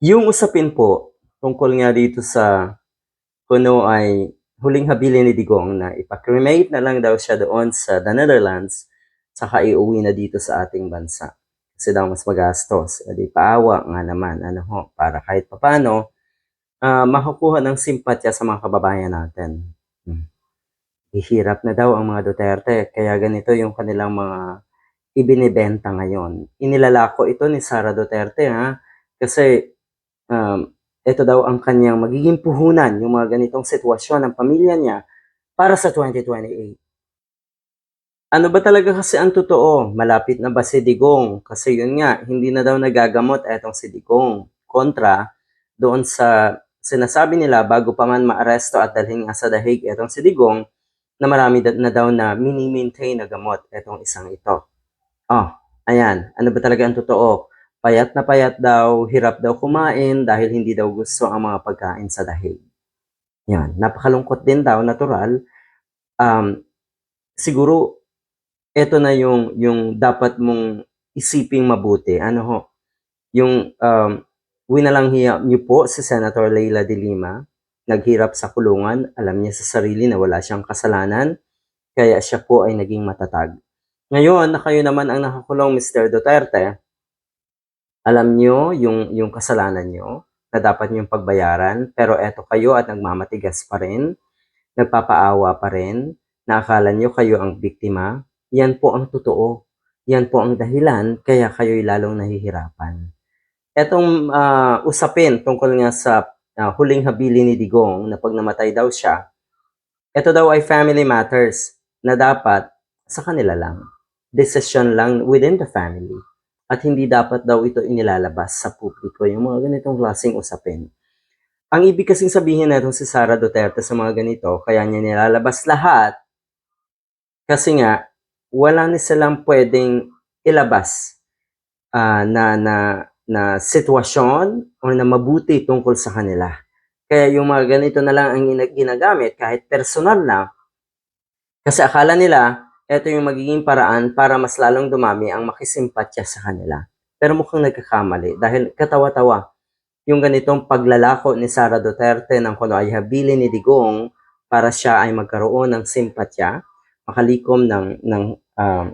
Yung usapin po, tungkol nga dito sa kuno ay huling habilin ni Digong na ipakremate na lang daw siya doon sa the Netherlands saka iuwi na dito sa ating bansa. Kasi daw mas magastos. E di paawa nga naman, ano ho, para kahit papano, ah makukuha ng simpatya sa mga kababayan natin. Hmm. Hihirap na daw ang mga Duterte, kaya ganito yung kanilang mga ibinibenta ngayon. Inilalako ito ni Sara Duterte ha, kasi um, ito daw ang kanyang magiging puhunan, yung mga ganitong sitwasyon ng pamilya niya para sa 2028. Ano ba talaga kasi ang totoo? Malapit na ba si Digong? Kasi yun nga, hindi na daw nagagamot etong si Digong. Kontra doon sa sinasabi nila bago pa man maaresto at dalhin nga sa dahig etong si Digong na marami na daw na mini-maintain na gamot etong isang ito. Oh, ayan. Ano ba talaga ang totoo? Payat na payat daw, hirap daw kumain dahil hindi daw gusto ang mga pagkain sa dahig. Yan, napakalungkot din daw, natural. Um, siguro, ito na yung, yung dapat mong isiping mabuti. Ano ho? Yung um, winalang hiya niyo po si Senator Leila de Lima, naghirap sa kulungan, alam niya sa sarili na wala siyang kasalanan, kaya siya po ay naging matatag. Ngayon, na kayo naman ang nakakulong Mr. Duterte, alam nyo yung, yung kasalanan nyo na dapat nyong pagbayaran, pero eto kayo at nagmamatigas pa rin, nagpapaawa pa rin, na akala nyo kayo ang biktima, yan po ang totoo. Yan po ang dahilan kaya kayo'y lalong nahihirapan. Etong ah, usapin tungkol nga sa ah, huling habili ni Digong na pag namatay daw siya, ito daw ay family matters na dapat sa kanila lang. Decision lang within the family. At hindi dapat daw ito inilalabas sa publiko, yung mga ganitong klaseng usapin. Ang ibig kasing sabihin na si Sara Duterte sa mga ganito, kaya niya nilalabas lahat, kasi nga, wala na silang pwedeng ilabas ah, na, na, na sitwasyon o na mabuti tungkol sa kanila. Kaya yung mga ganito na lang ang gina- ginagamit kahit personal na. Kasi akala nila, ito yung magiging paraan para mas lalong dumami ang makisimpatya sa kanila. Pero mukhang nagkakamali dahil katawa-tawa yung ganitong paglalako ni Sara Duterte ng kuno ay habili ni Digong para siya ay magkaroon ng simpatya, makalikom ng, ng um,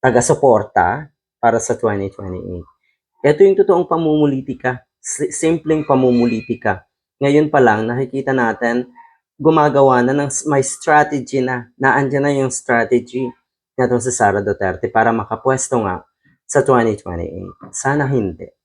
taga-suporta para sa 2028. Ito yung totoong pamumulitika, si- simpleng pamumulitika. Ngayon pa lang, nakikita natin, gumagawa na ng may strategy na, naandyan na yung strategy na si Sara Duterte para makapwesto nga sa 2028. Sana hindi.